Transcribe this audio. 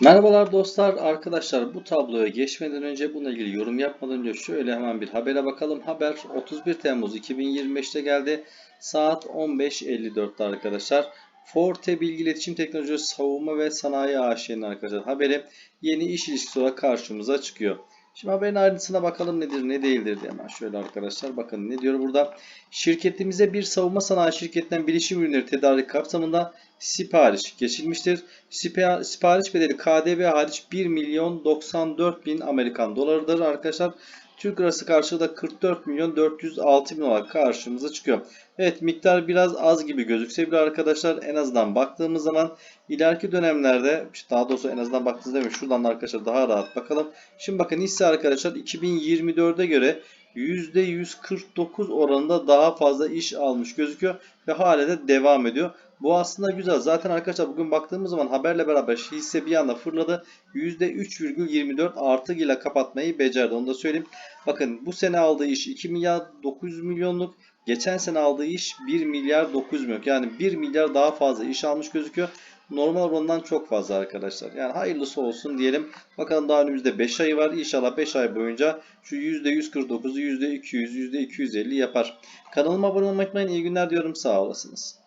Merhabalar dostlar, arkadaşlar bu tabloya geçmeden önce bununla ilgili yorum yapmadan önce şöyle hemen bir habere bakalım. Haber 31 Temmuz 2025'te geldi. Saat 15.54'te arkadaşlar. Forte Bilgi İletişim Teknoloji Savunma ve Sanayi AŞ'nin arkadaşlar haberi yeni iş ilişkisi olarak karşımıza çıkıyor. Şimdi haberin ayrıntısına bakalım nedir ne değildir diye hemen şöyle arkadaşlar bakın ne diyor burada. Şirketimize bir savunma sanayi şirketinden bilişim ürünleri tedarik kapsamında sipariş geçilmiştir. Sipa- Sipariş bedeli KDV hariç 1 milyon 94 bin Amerikan dolarıdır arkadaşlar. Türk lirası karşılığı da 44 milyon 406 bin olarak karşımıza çıkıyor. Evet miktar biraz az gibi gözükse bile arkadaşlar en azından baktığımız zaman ileriki dönemlerde daha doğrusu en azından baktığınızda değil mi? şuradan da arkadaşlar daha rahat bakalım. Şimdi bakın hisse arkadaşlar 2024'e göre %149 oranında daha fazla iş almış gözüküyor ve hala da devam ediyor. Bu aslında güzel. Zaten arkadaşlar bugün baktığımız zaman haberle beraber hisse bir anda fırladı. %3,24 artı ile kapatmayı becerdi. Onu da söyleyeyim. Bakın bu sene aldığı iş 2 milyar 900 milyonluk. Geçen sene aldığı iş 1 milyar 900 milyon. Yani 1 milyar daha fazla iş almış gözüküyor. Normal oranından çok fazla arkadaşlar. Yani hayırlısı olsun diyelim. Bakalım daha önümüzde 5 ay var. İnşallah 5 ay boyunca şu %149'u %200, %250 yapar. Kanalıma abone olmayı unutmayın. İyi günler diyorum. Sağ olasınız.